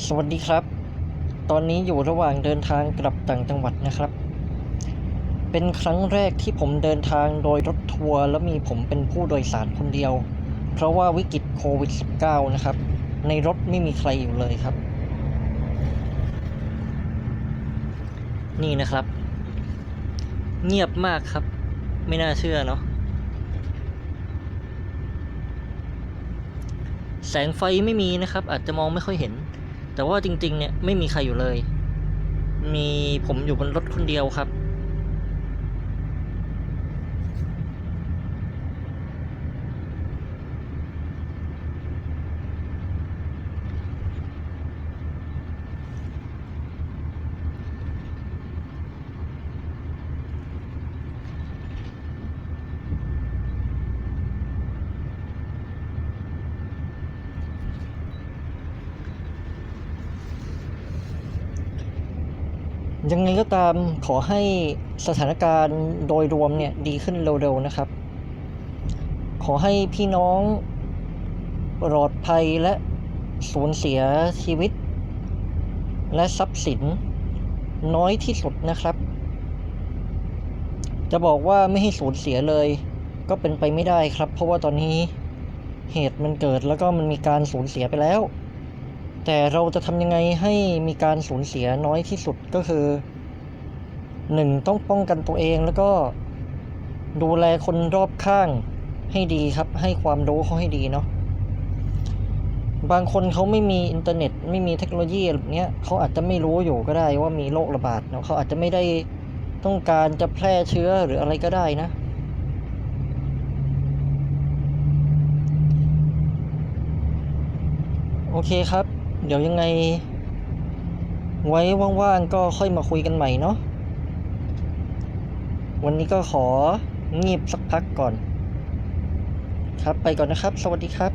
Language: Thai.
สวัสดีครับ ตอนนี้อยู่ระหว่างเดินทางกลับต่างจังหวัดนะครับ เป็นครั้งแรกที่ผมเดินทางโดยรถทัวร์แล้วมีผมเป็นผู้โดยสารคนเดียว เพราะว่าวิกฤตโควิด -19 นะครับ ในรถไม่มีใครอยู่เลยครับ นี่นะครับ เงียบมากครับ ไม่น่าเชื่อเนาะแสงไฟไม่มีนะครับ อาจจะมองไม่ค่อยเห็น แต่ว่าจริงๆเนี่ยไม่มีใครอยู่เลย มีผมอยู่บนรถคนเดียวครับ ยังไงก็ตามขอให้สถานการณ์โดยรวมเนี่ยดีขึ้นเร็วๆนะครับ ขอให้พี่น้องปลอดภัยและสูญเสียชีวิต และทรัพย์สินน้อยที่สุดนะครับ จะบอกว่าไม่ให้สูญเสียเลย ก็เป็นไปไม่ได้ครับ เพราะว่าตอนนี้เหตุมันเกิดแล้วก็มันมีการสูญเสียไปแล้ว แต่เราจะทำยังไงให้มีการสูญเสียน้อยที่สุดก็คือหนึ่งต้องป้องกันตัวเองแล้วก็ดูแลคนรอบข้างให้ดีครับ ให้ความรู้เขาให้ดีเนาะบางคนเขาไม่มีอินเทอร์เน็ต ไม่มีเทคโนโลยีแบบนี้เขาอาจจะไม่รู้อยู่ก็ได้ว่ามีโรคระบาดเนาะเขาอาจจะไม่ได้ต้องการจะแพร่เชื้อหรืออะไรก็ได้นะ โอเคครับ เดี๋ยวยังไง ไว้ว่างๆก็ค่อยมาคุยกันใหม่เนาะวันนี้ก็ของีบสักพักก่อน ครับไปก่อนนะครับ สวัสดีครับ